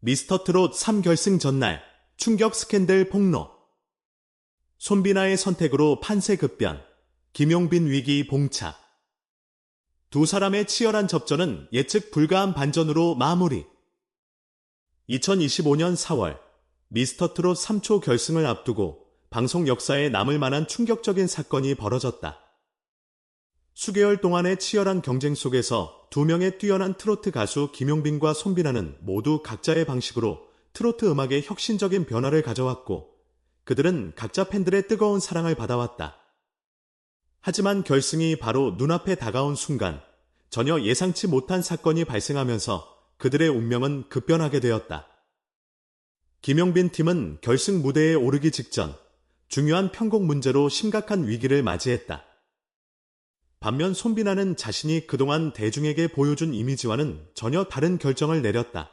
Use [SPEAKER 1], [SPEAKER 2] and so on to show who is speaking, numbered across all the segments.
[SPEAKER 1] 미스터 트롯 3결승 전날 충격 스캔들 폭로. 손비나의 선택으로 판세 급변. 김용빈 위기 봉착. 두 사람의 치열한 접전은 예측 불가한 반전으로 마무리. 2025년 4월 미스터 트롯 3초 결승을 앞두고 방송 역사에 남을 만한 충격적인 사건이 벌어졌다. 수개월 동안의 치열한 경쟁 속에서 두 명의 뛰어난 트로트 가수 김용빈과 손비나는 모두 각자의 방식으로 트로트 음악에 혁신적인 변화를 가져왔고 그들은 각자 팬들의 뜨거운 사랑을 받아왔다. 하지만 결승이 바로 눈앞에 다가온 순간 전혀 예상치 못한 사건이 발생하면서 그들의 운명은 급변하게 되었다. 김용빈 팀은 결승 무대에 오르기 직전 중요한 편곡 문제로 심각한 위기를 맞이했다. 반면 손비나는 자신이 그동안 대중에게 보여준 이미지와는 전혀 다른 결정을 내렸다.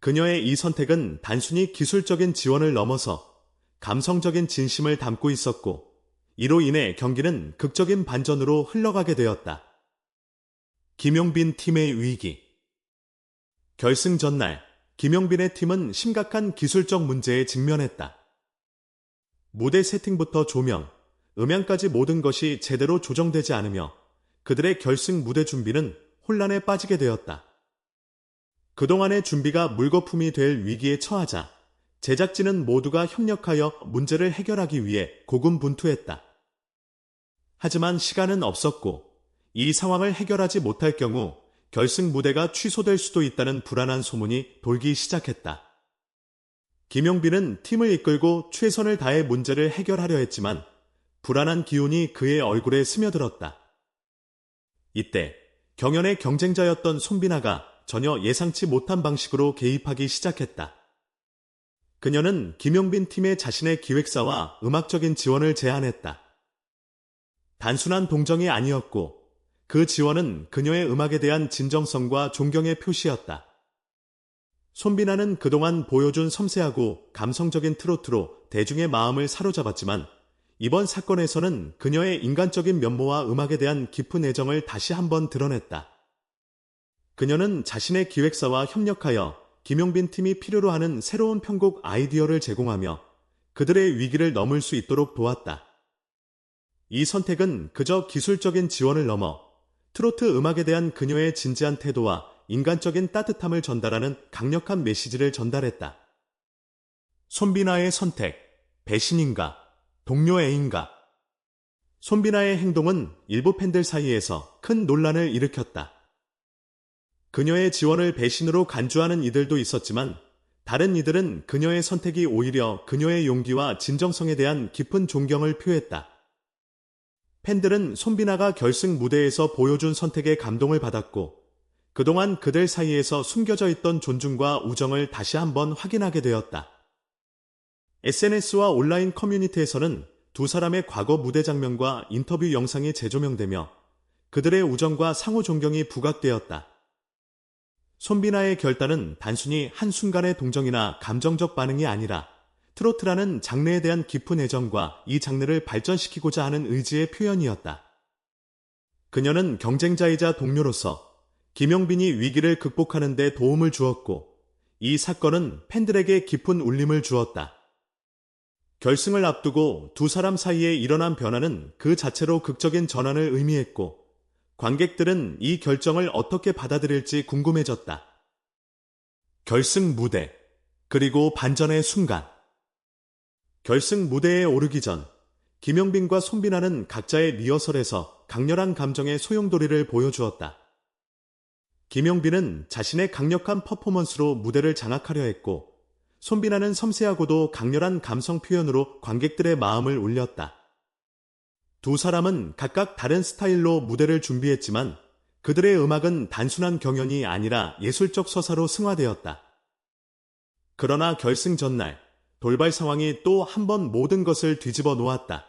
[SPEAKER 1] 그녀의 이 선택은 단순히 기술적인 지원을 넘어서 감성적인 진심을 담고 있었고, 이로 인해 경기는 극적인 반전으로 흘러가게 되었다. 김용빈 팀의 위기. 결승 전날, 김용빈의 팀은 심각한 기술적 문제에 직면했다. 무대 세팅부터 조명, 음향까지 모든 것이 제대로 조정되지 않으며 그들의 결승 무대 준비는 혼란에 빠지게 되었다. 그동안의 준비가 물거품이 될 위기에 처하자 제작진은 모두가 협력하여 문제를 해결하기 위해 고군분투했다. 하지만 시간은 없었고 이 상황을 해결하지 못할 경우 결승 무대가 취소될 수도 있다는 불안한 소문이 돌기 시작했다. 김용빈은 팀을 이끌고 최선을 다해 문제를 해결하려 했지만 불안한 기운이 그의 얼굴에 스며들었다. 이때 경연의 경쟁자였던 손비나가 전혀 예상치 못한 방식으로 개입하기 시작했다. 그녀는 김용빈 팀의 자신의 기획사와 음악적인 지원을 제안했다. 단순한 동정이 아니었고 그 지원은 그녀의 음악에 대한 진정성과 존경의 표시였다. 손비나는 그동안 보여준 섬세하고 감성적인 트로트로 대중의 마음을 사로잡았지만 이번 사건에서는 그녀의 인간적인 면모와 음악에 대한 깊은 애정을 다시 한번 드러냈다. 그녀는 자신의 기획사와 협력하여 김용빈 팀이 필요로 하는 새로운 편곡 아이디어를 제공하며 그들의 위기를 넘을 수 있도록 도왔다. 이 선택은 그저 기술적인 지원을 넘어 트로트 음악에 대한 그녀의 진지한 태도와 인간적인 따뜻함을 전달하는 강력한 메시지를 전달했다. 손비나의 선택, 배신인가? 동료 애인가? 손비나의 행동은 일부 팬들 사이에서 큰 논란을 일으켰다. 그녀의 지원을 배신으로 간주하는 이들도 있었지만 다른 이들은 그녀의 선택이 오히려 그녀의 용기와 진정성에 대한 깊은 존경을 표했다. 팬들은 손비나가 결승 무대에서 보여준 선택에 감동을 받았고 그동안 그들 사이에서 숨겨져 있던 존중과 우정을 다시 한번 확인하게 되었다. SNS와 온라인 커뮤니티에서는 두 사람의 과거 무대 장면과 인터뷰 영상이 재조명되며 그들의 우정과 상호 존경이 부각되었다. 손비나의 결단은 단순히 한순간의 동정이나 감정적 반응이 아니라 트로트라는 장르에 대한 깊은 애정과 이 장르를 발전시키고자 하는 의지의 표현이었다. 그녀는 경쟁자이자 동료로서 김용빈이 위기를 극복하는 데 도움을 주었고 이 사건은 팬들에게 깊은 울림을 주었다. 결승을 앞두고 두 사람 사이에 일어난 변화는 그 자체로 극적인 전환을 의미했고 관객들은 이 결정을 어떻게 받아들일지 궁금해졌다. 결승 무대, 그리고 반전의 순간. 결승 무대에 오르기 전 김영빈과 손비나는 각자의 리허설에서 강렬한 감정의 소용돌이를 보여주었다. 김영빈은 자신의 강력한 퍼포먼스로 무대를 장악하려 했고 손비나는 섬세하고도 강렬한 감성 표현으로 관객들의 마음을 울렸다. 두 사람은 각각 다른 스타일로 무대를 준비했지만 그들의 음악은 단순한 경연이 아니라 예술적 서사로 승화되었다. 그러나 결승 전날 돌발 상황이 또 한 번 모든 것을 뒤집어 놓았다.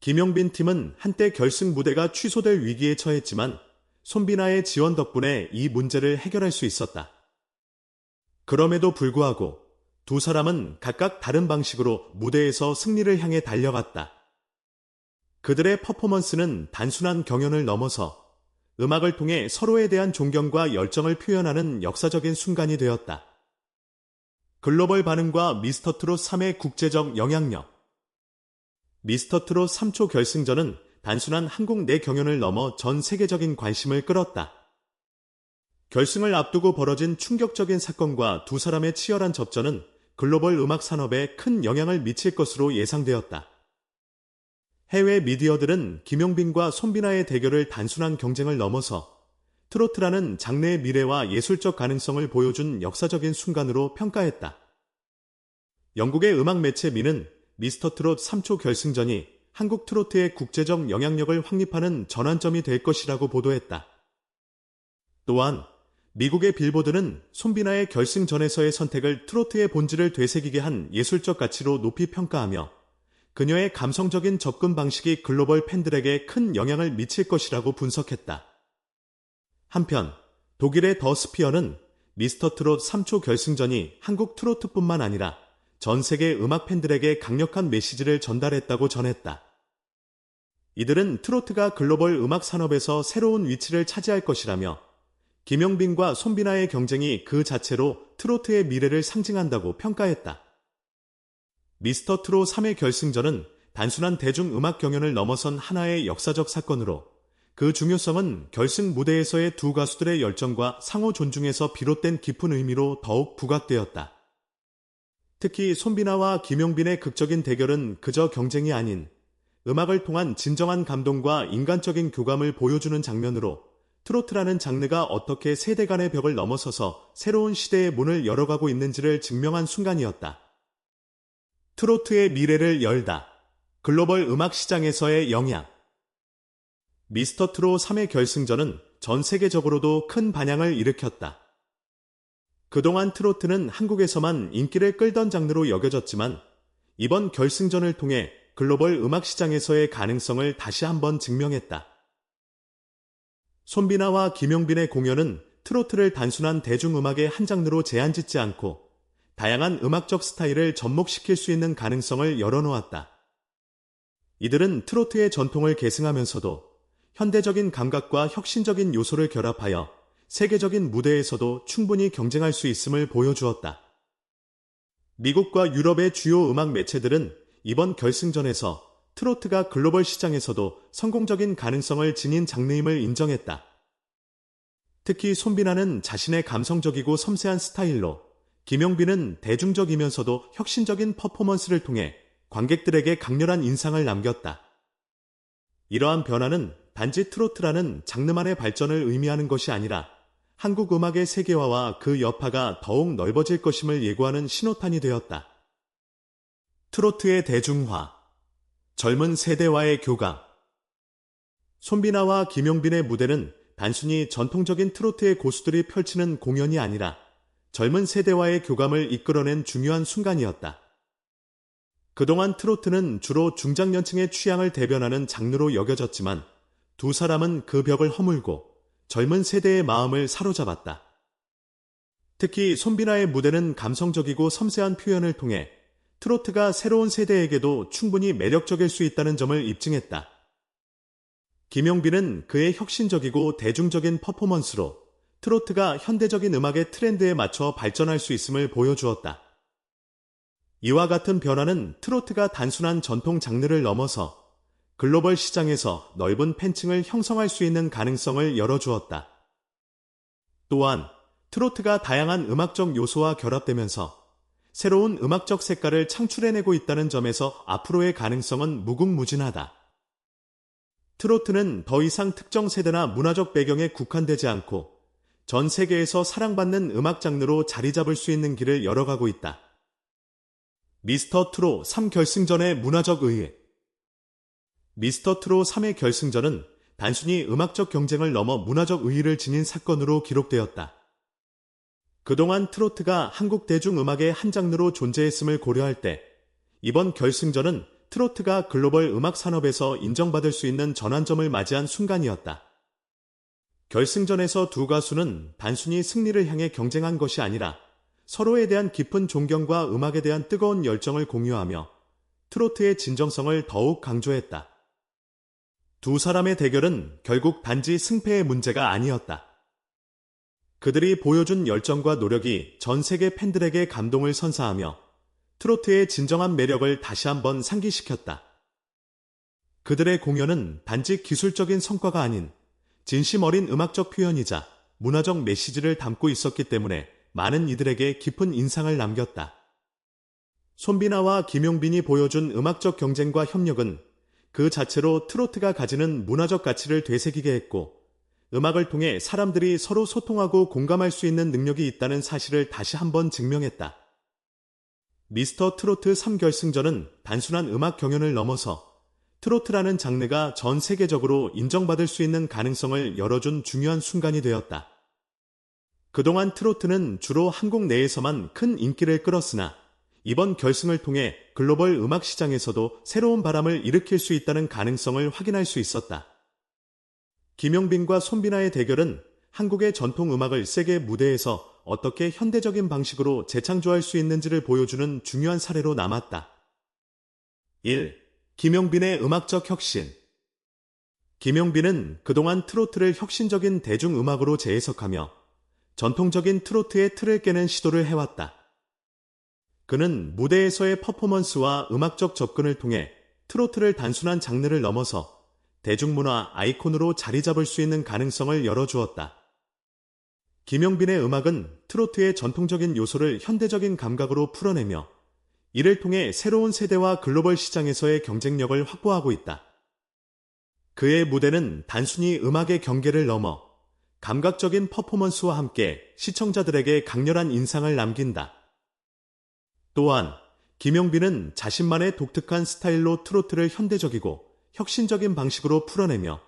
[SPEAKER 1] 김용빈 팀은 한때 결승 무대가 취소될 위기에 처했지만 손비나의 지원 덕분에 이 문제를 해결할 수 있었다. 그럼에도 불구하고 두 사람은 각각 다른 방식으로 무대에서 승리를 향해 달려갔다. 그들의 퍼포먼스는 단순한 경연을 넘어서 음악을 통해 서로에 대한 존경과 열정을 표현하는 역사적인 순간이 되었다. 글로벌 반응과 미스터 트롯 3의 국제적 영향력 미스터 트롯 3초 결승전은 단순한 한국 내 경연을 넘어 전 세계적인 관심을 끌었다. 결승을 앞두고 벌어진 충격적인 사건과 두 사람의 치열한 접전은 글로벌 음악 산업에 큰 영향을 미칠 것으로 예상되었다. 해외 미디어들은 김용빈과 손비나의 대결을 단순한 경쟁을 넘어서 트로트라는 장르의 미래와 예술적 가능성을 보여준 역사적인 순간으로 평가했다. 영국의 음악 매체 미는 미스터 트롯 3초 결승전이 한국 트로트의 국제적 영향력을 확립하는 전환점이 될 것이라고 보도했다. 또한 미국의 빌보드는 손비나의 결승전에서의 선택을 트로트의 본질을 되새기게 한 예술적 가치로 높이 평가하며 그녀의 감성적인 접근 방식이 글로벌 팬들에게 큰 영향을 미칠 것이라고 분석했다. 한편 독일의 더 스피어는 미스터 트롯 3초 결승전이 한국 트로트뿐만 아니라 전 세계 음악 팬들에게 강력한 메시지를 전달했다고 전했다. 이들은 트로트가 글로벌 음악 산업에서 새로운 위치를 차지할 것이라며 김용빈과 손비나의 경쟁이 그 자체로 트로트의 미래를 상징한다고 평가했다. 미스터 트롯 3의 결승전은 단순한 대중 음악 경연을 넘어선 하나의 역사적 사건으로 그 중요성은 결승 무대에서의 두 가수들의 열정과 상호 존중에서 비롯된 깊은 의미로 더욱 부각되었다. 특히 손비나와 김용빈의 극적인 대결은 그저 경쟁이 아닌 음악을 통한 진정한 감동과 인간적인 교감을 보여주는 장면으로 트로트라는 장르가 어떻게 세대 간의 벽을 넘어서서 새로운 시대의 문을 열어가고 있는지를 증명한 순간이었다. 트로트의 미래를 열다. 글로벌 음악 시장에서의 영향. 미스터 트로 3의 결승전은 전 세계적으로도 큰 반향을 일으켰다. 그동안 트로트는 한국에서만 인기를 끌던 장르로 여겨졌지만 이번 결승전을 통해 글로벌 음악 시장에서의 가능성을 다시 한번 증명했다. 손비나와 김용빈의 공연은 트로트를 단순한 대중음악의 한 장르로 제한짓지 않고 다양한 음악적 스타일을 접목시킬 수 있는 가능성을 열어놓았다. 이들은 트로트의 전통을 계승하면서도 현대적인 감각과 혁신적인 요소를 결합하여 세계적인 무대에서도 충분히 경쟁할 수 있음을 보여주었다. 미국과 유럽의 주요 음악 매체들은 이번 결승전에서 트로트가 글로벌 시장에서도 성공적인 가능성을 지닌 장르임을 인정했다. 특히 손비나는 자신의 감성적이고 섬세한 스타일로 김용빈은 대중적이면서도 혁신적인 퍼포먼스를 통해 관객들에게 강렬한 인상을 남겼다. 이러한 변화는 단지 트로트라는 장르만의 발전을 의미하는 것이 아니라 한국 음악의 세계화와 그 여파가 더욱 넓어질 것임을 예고하는 신호탄이 되었다. 트로트의 대중화, 젊은 세대와의 교감. 손비나와 김용빈의 무대는 단순히 전통적인 트로트의 고수들이 펼치는 공연이 아니라 젊은 세대와의 교감을 이끌어낸 중요한 순간이었다. 그동안 트로트는 주로 중장년층의 취향을 대변하는 장르로 여겨졌지만 두 사람은 그 벽을 허물고 젊은 세대의 마음을 사로잡았다. 특히 손비나의 무대는 감성적이고 섬세한 표현을 통해 트로트가 새로운 세대에게도 충분히 매력적일 수 있다는 점을 입증했다. 김용빈은 그의 혁신적이고 대중적인 퍼포먼스로 트로트가 현대적인 음악의 트렌드에 맞춰 발전할 수 있음을 보여주었다. 이와 같은 변화는 트로트가 단순한 전통 장르를 넘어서 글로벌 시장에서 넓은 팬층을 형성할 수 있는 가능성을 열어주었다. 또한 트로트가 다양한 음악적 요소와 결합되면서 새로운 음악적 색깔을 창출해내고 있다는 점에서 앞으로의 가능성은 무궁무진하다. 트로트는 더 이상 특정 세대나 문화적 배경에 국한되지 않고 전 세계에서 사랑받는 음악 장르로 자리 잡을 수 있는 길을 열어가고 있다. 미스터 트로 3결승전의 문화적 의의 미스터 트로 3의 결승전은 단순히 음악적 경쟁을 넘어 문화적 의의를 지닌 사건으로 기록되었다. 그동안 트로트가 한국 대중음악의 한 장르로 존재했음을 고려할 때 이번 결승전은 트로트가 글로벌 음악 산업에서 인정받을 수 있는 전환점을 맞이한 순간이었다. 결승전에서 두 가수는 단순히 승리를 향해 경쟁한 것이 아니라 서로에 대한 깊은 존경과 음악에 대한 뜨거운 열정을 공유하며 트로트의 진정성을 더욱 강조했다. 두 사람의 대결은 결국 단지 승패의 문제가 아니었다. 그들이 보여준 열정과 노력이 전 세계 팬들에게 감동을 선사하며 트로트의 진정한 매력을 다시 한번 상기시켰다. 그들의 공연은 단지 기술적인 성과가 아닌 진심 어린 음악적 표현이자 문화적 메시지를 담고 있었기 때문에 많은 이들에게 깊은 인상을 남겼다. 손비나와 김용빈이 보여준 음악적 경쟁과 협력은 그 자체로 트로트가 가지는 문화적 가치를 되새기게 했고 음악을 통해 사람들이 서로 소통하고 공감할 수 있는 능력이 있다는 사실을 다시 한번 증명했다. 미스터 트로트 3결승전은 단순한 음악 경연을 넘어서 트로트라는 장르가 전 세계적으로 인정받을 수 있는 가능성을 열어준 중요한 순간이 되었다. 그동안 트로트는 주로 한국 내에서만 큰 인기를 끌었으나 이번 결승을 통해 글로벌 음악 시장에서도 새로운 바람을 일으킬 수 있다는 가능성을 확인할 수 있었다. 김용빈과 손비나의 대결은 한국의 전통 음악을 세계 무대에서 어떻게 현대적인 방식으로 재창조할 수 있는지를 보여주는 중요한 사례로 남았다. 1. 김용빈의 음악적 혁신 김용빈은 그동안 트로트를 혁신적인 대중음악으로 재해석하며 전통적인 트로트의 틀을 깨는 시도를 해왔다. 그는 무대에서의 퍼포먼스와 음악적 접근을 통해 트로트를 단순한 장르를 넘어서 대중문화 아이콘으로 자리 잡을 수 있는 가능성을 열어주었다. 김용빈의 음악은 트로트의 전통적인 요소를 현대적인 감각으로 풀어내며 이를 통해 새로운 세대와 글로벌 시장에서의 경쟁력을 확보하고 있다. 그의 무대는 단순히 음악의 경계를 넘어 감각적인 퍼포먼스와 함께 시청자들에게 강렬한 인상을 남긴다. 또한 김용빈은 자신만의 독특한 스타일로 트로트를 현대적이고 혁신적인 방식으로 풀어내며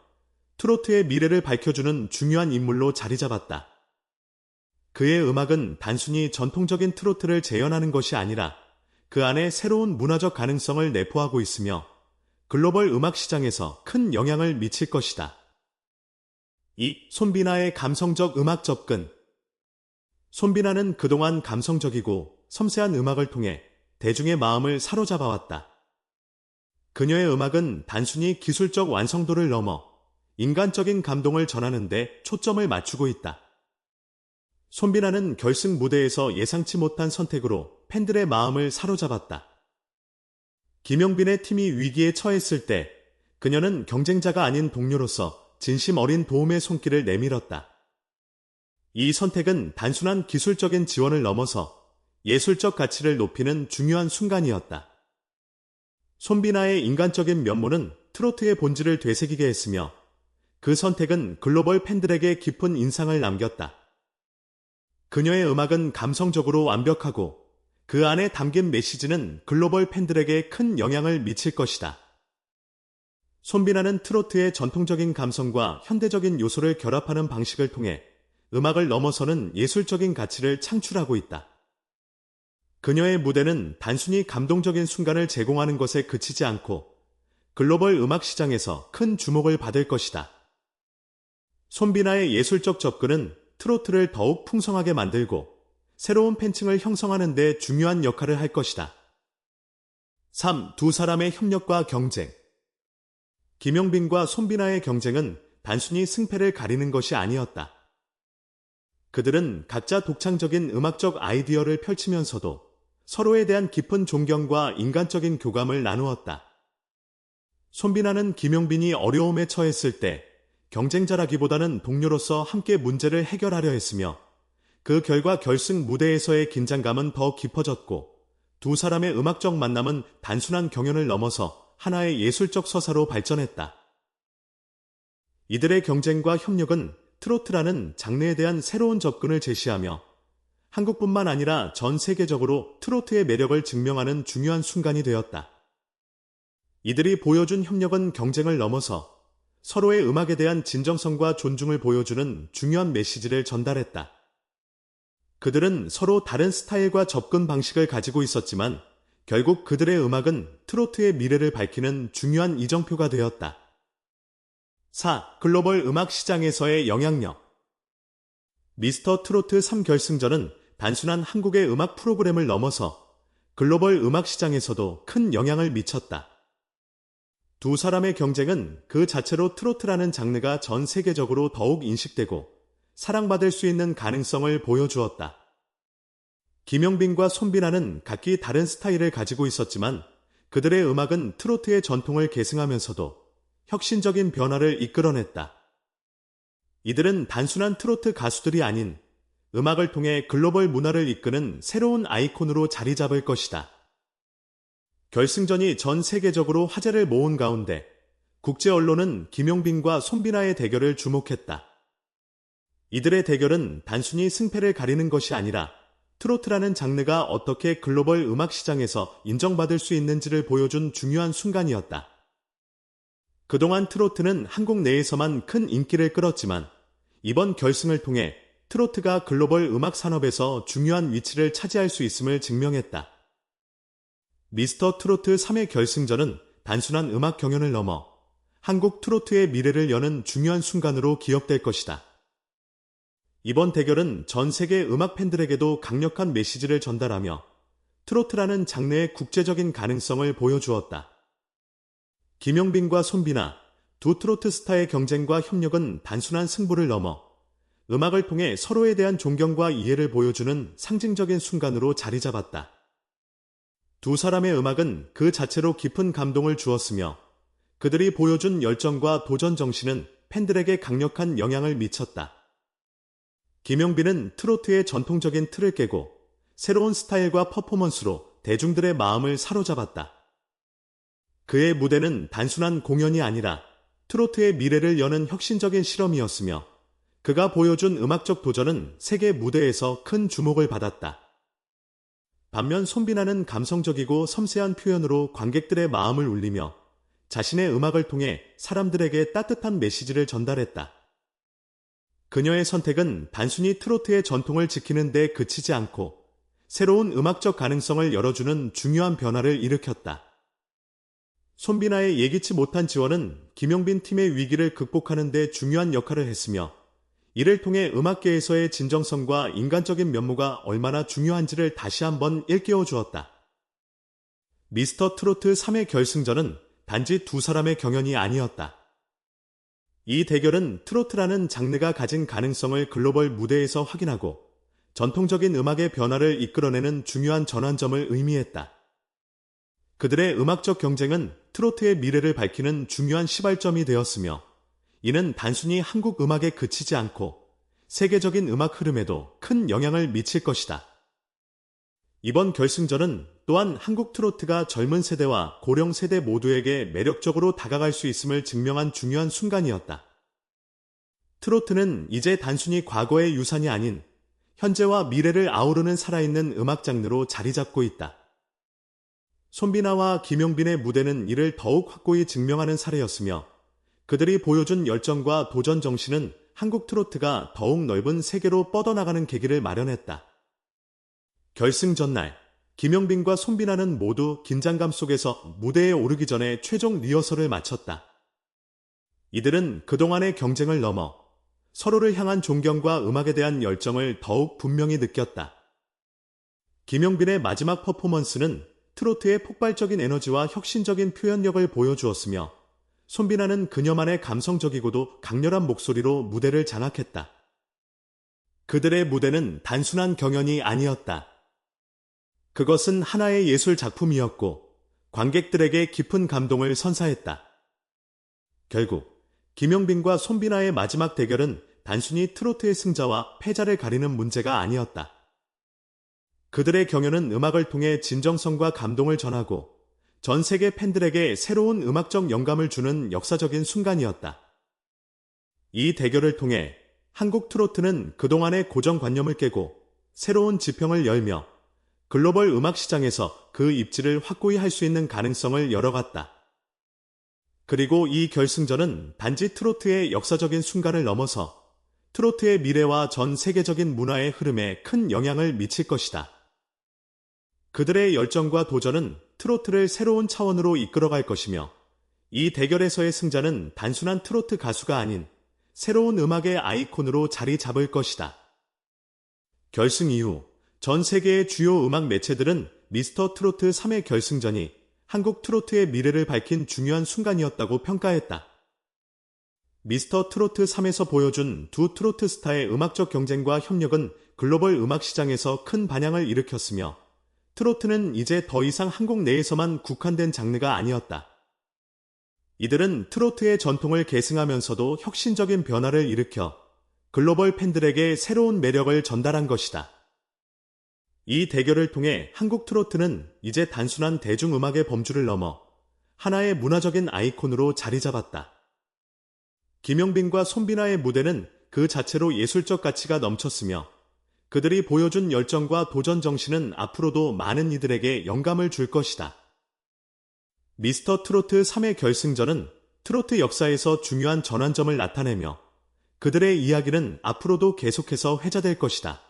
[SPEAKER 1] 트로트의 미래를 밝혀주는 중요한 인물로 자리 잡았다. 그의 음악은 단순히 전통적인 트로트를 재현하는 것이 아니라 그 안에 새로운 문화적 가능성을 내포하고 있으며 글로벌 음악 시장에서 큰 영향을 미칠 것이다. 2. 손비나의 감성적 음악 접근 손비나는 그동안 감성적이고 섬세한 음악을 통해 대중의 마음을 사로잡아왔다. 그녀의 음악은 단순히 기술적 완성도를 넘어 인간적인 감동을 전하는데 초점을 맞추고 있다. 손비나는 결승 무대에서 예상치 못한 선택으로 팬들의 마음을 사로잡았다. 김영빈의 팀이 위기에 처했을 때 그녀는 경쟁자가 아닌 동료로서 진심 어린 도움의 손길을 내밀었다. 이 선택은 단순한 기술적인 지원을 넘어서 예술적 가치를 높이는 중요한 순간이었다. 손비나의 인간적인 면모는 트로트의 본질을 되새기게 했으며 그 선택은 글로벌 팬들에게 깊은 인상을 남겼다. 그녀의 음악은 감성적으로 완벽하고 그 안에 담긴 메시지는 글로벌 팬들에게 큰 영향을 미칠 것이다. 손비나는 트로트의 전통적인 감성과 현대적인 요소를 결합하는 방식을 통해 음악을 넘어서는 예술적인 가치를 창출하고 있다. 그녀의 무대는 단순히 감동적인 순간을 제공하는 것에 그치지 않고 글로벌 음악 시장에서 큰 주목을 받을 것이다. 손비나의 예술적 접근은 트로트를 더욱 풍성하게 만들고 새로운 팬층을 형성하는 데 중요한 역할을 할 것이다. 3. 두 사람의 협력과 경쟁 김용빈과 손비나의 경쟁은 단순히 승패를 가리는 것이 아니었다. 그들은 각자 독창적인 음악적 아이디어를 펼치면서도 서로에 대한 깊은 존경과 인간적인 교감을 나누었다. 손비나는 김용빈이 어려움에 처했을 때 경쟁자라기보다는 동료로서 함께 문제를 해결하려 했으며 그 결과 결승 무대에서의 긴장감은 더 깊어졌고 두 사람의 음악적 만남은 단순한 경연을 넘어서 하나의 예술적 서사로 발전했다. 이들의 경쟁과 협력은 트로트라는 장르에 대한 새로운 접근을 제시하며 한국뿐만 아니라 전 세계적으로 트로트의 매력을 증명하는 중요한 순간이 되었다. 이들이 보여준 협력은 경쟁을 넘어서 서로의 음악에 대한 진정성과 존중을 보여주는 중요한 메시지를 전달했다. 그들은 서로 다른 스타일과 접근 방식을 가지고 있었지만 결국 그들의 음악은 트로트의 미래를 밝히는 중요한 이정표가 되었다. 4. 글로벌 음악 시장에서의 영향력 미스터 트로트 3결승전은 단순한 한국의 음악 프로그램을 넘어서 글로벌 음악 시장에서도 큰 영향을 미쳤다. 두 사람의 경쟁은 그 자체로 트로트라는 장르가 전 세계적으로 더욱 인식되고 사랑받을 수 있는 가능성을 보여주었다. 김영빈과 손비나는 각기 다른 스타일을 가지고 있었지만 그들의 음악은 트로트의 전통을 계승하면서도 혁신적인 변화를 이끌어냈다. 이들은 단순한 트로트 가수들이 아닌 음악을 통해 글로벌 문화를 이끄는 새로운 아이콘으로 자리 잡을 것이다. 결승전이 전 세계적으로 화제를 모은 가운데 국제 언론은 김용빈과 손비나의 대결을 주목했다. 이들의 대결은 단순히 승패를 가리는 것이 아니라 트로트라는 장르가 어떻게 글로벌 음악 시장에서 인정받을 수 있는지를 보여준 중요한 순간이었다. 그동안 트로트는 한국 내에서만 큰 인기를 끌었지만 이번 결승을 통해 트로트가 글로벌 음악 산업에서 중요한 위치를 차지할 수 있음을 증명했다. 미스터 트로트 3회 결승전은 단순한 음악 경연을 넘어 한국 트로트의 미래를 여는 중요한 순간으로 기억될 것이다. 이번 대결은 전 세계 음악 팬들에게도 강력한 메시지를 전달하며 트로트라는 장르의 국제적인 가능성을 보여주었다. 김영빈과 손비나 두 트로트 스타의 경쟁과 협력은 단순한 승부를 넘어 음악을 통해 서로에 대한 존경과 이해를 보여주는 상징적인 순간으로 자리 잡았다. 두 사람의 음악은 그 자체로 깊은 감동을 주었으며 그들이 보여준 열정과 도전 정신은 팬들에게 강력한 영향을 미쳤다. 김영빈은 트로트의 전통적인 틀을 깨고 새로운 스타일과 퍼포먼스로 대중들의 마음을 사로잡았다. 그의 무대는 단순한 공연이 아니라 트로트의 미래를 여는 혁신적인 실험이었으며 그가 보여준 음악적 도전은 세계 무대에서 큰 주목을 받았다. 반면 손비나는 감성적이고 섬세한 표현으로 관객들의 마음을 울리며 자신의 음악을 통해 사람들에게 따뜻한 메시지를 전달했다. 그녀의 선택은 단순히 트로트의 전통을 지키는 데 그치지 않고 새로운 음악적 가능성을 열어주는 중요한 변화를 일으켰다. 손비나의 예기치 못한 지원은 김용빈 팀의 위기를 극복하는 데 중요한 역할을 했으며 이를 통해 음악계에서의 진정성과 인간적인 면모가 얼마나 중요한지를 다시 한번 일깨워 주었다. 미스터 트로트 3회 결승전은 단지 두 사람의 경연이 아니었다. 이 대결은 트로트라는 장르가 가진 가능성을 글로벌 무대에서 확인하고 전통적인 음악의 변화를 이끌어내는 중요한 전환점을 의미했다. 그들의 음악적 경쟁은 트로트의 미래를 밝히는 중요한 시발점이 되었으며 이는 단순히 한국 음악에 그치지 않고 세계적인 음악 흐름에도 큰 영향을 미칠 것이다. 이번 결승전은 또한 한국 트로트가 젊은 세대와 고령 세대 모두에게 매력적으로 다가갈 수 있음을 증명한 중요한 순간이었다. 트로트는 이제 단순히 과거의 유산이 아닌 현재와 미래를 아우르는 살아있는 음악 장르로 자리 잡고 있다. 손비나와 김용빈의 무대는 이를 더욱 확고히 증명하는 사례였으며 그들이 보여준 열정과 도전 정신은 한국 트로트가 더욱 넓은 세계로 뻗어나가는 계기를 마련했다. 결승 전날, 김영빈과 손비나는 모두 긴장감 속에서 무대에 오르기 전에 최종 리허설을 마쳤다. 이들은 그동안의 경쟁을 넘어 서로를 향한 존경과 음악에 대한 열정을 더욱 분명히 느꼈다. 김영빈의 마지막 퍼포먼스는 트로트의 폭발적인 에너지와 혁신적인 표현력을 보여주었으며 손비나는 그녀만의 감성적이고도 강렬한 목소리로 무대를 장악했다. 그들의 무대는 단순한 경연이 아니었다. 그것은 하나의 예술 작품이었고 관객들에게 깊은 감동을 선사했다. 결국 김용빈과 손비나의 마지막 대결은 단순히 트로트의 승자와 패자를 가리는 문제가 아니었다. 그들의 경연은 음악을 통해 진정성과 감동을 전하고 전 세계 팬들에게 새로운 음악적 영감을 주는 역사적인 순간이었다. 이 대결을 통해 한국 트로트는 그동안의 고정관념을 깨고 새로운 지평을 열며 글로벌 음악 시장에서 그 입지를 확고히 할 수 있는 가능성을 열어갔다. 그리고 이 결승전은 단지 트로트의 역사적인 순간을 넘어서 트로트의 미래와 전 세계적인 문화의 흐름에 큰 영향을 미칠 것이다. 그들의 열정과 도전은 트로트를 새로운 차원으로 이끌어갈 것이며 이 대결에서의 승자는 단순한 트로트 가수가 아닌 새로운 음악의 아이콘으로 자리 잡을 것이다. 결승 이후 전 세계의 주요 음악 매체들은 미스터 트로트 3회 결승전이 한국 트로트의 미래를 밝힌 중요한 순간이었다고 평가했다. 미스터 트로트 3에서 보여준 두 트로트 스타의 음악적 경쟁과 협력은 글로벌 음악 시장에서 큰 반향을 일으켰으며 트로트는 이제 더 이상 한국 내에서만 국한된 장르가 아니었다. 이들은 트로트의 전통을 계승하면서도 혁신적인 변화를 일으켜 글로벌 팬들에게 새로운 매력을 전달한 것이다. 이 대결을 통해 한국 트로트는 이제 단순한 대중음악의 범주를 넘어 하나의 문화적인 아이콘으로 자리 잡았다. 김용빈과 손비나의 무대는 그 자체로 예술적 가치가 넘쳤으며 그들이 보여준 열정과 도전 정신은 앞으로도 많은 이들에게 영감을 줄 것이다. 미스터 트로트 3회 결승전은 트로트 역사에서 중요한 전환점을 나타내며 그들의 이야기는 앞으로도 계속해서 회자될 것이다.